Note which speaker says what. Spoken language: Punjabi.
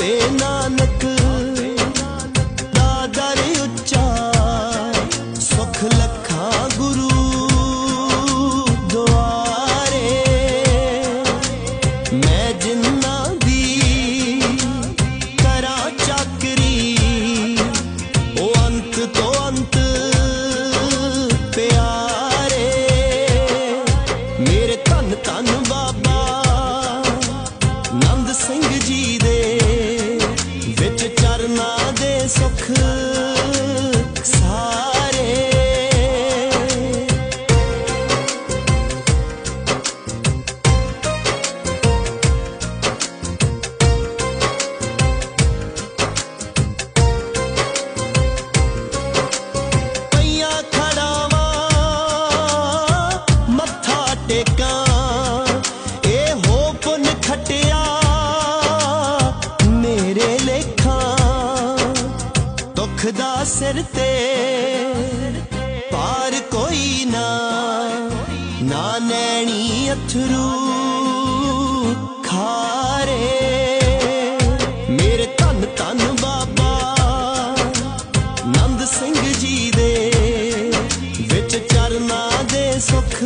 Speaker 1: ਬਾਬੇ ਨਾਨਕ ਦਾ ਦਰ ਉੱਚਾ, ਸੁਖ ਲੱਖਾਂ ਗੁਰੂ ਦੁਆਰੇ। ਮੈਂ ਜਿੰਨਾ ਦੀ ਕਰਾਂ ਚੱਕਰੀ, ਉਹ ਅੰਤ ਤੋਂ ਅੰਤ ਪਿਆਰੇ। ਮੇਰੇ ਧੰਨ ਧੰਨ ਬਾਬਾ ਨੰਦ ਸਿੰਘ ਜੀ ਵਿੱਚ ਚਰਨਾਂ ਦੇ ਸੁਖ ਦੁੱਖ ਦਾ ਸਿਰ ਤੇ। ਪਾਰ ਕੋਈ ਨਾ ਨਾ ਨੈਣੀ ਅਥਰੂ ਖਾਰੇ। ਮੇਰੇ ਧੰਨ ਧੰਨ ਬਾਬਾ ਨੰਦ ਸਿੰਘ ਜੀ ਦੇ ਵਿੱਚ ਚਰਨਾ ਦੇ ਸੁਖ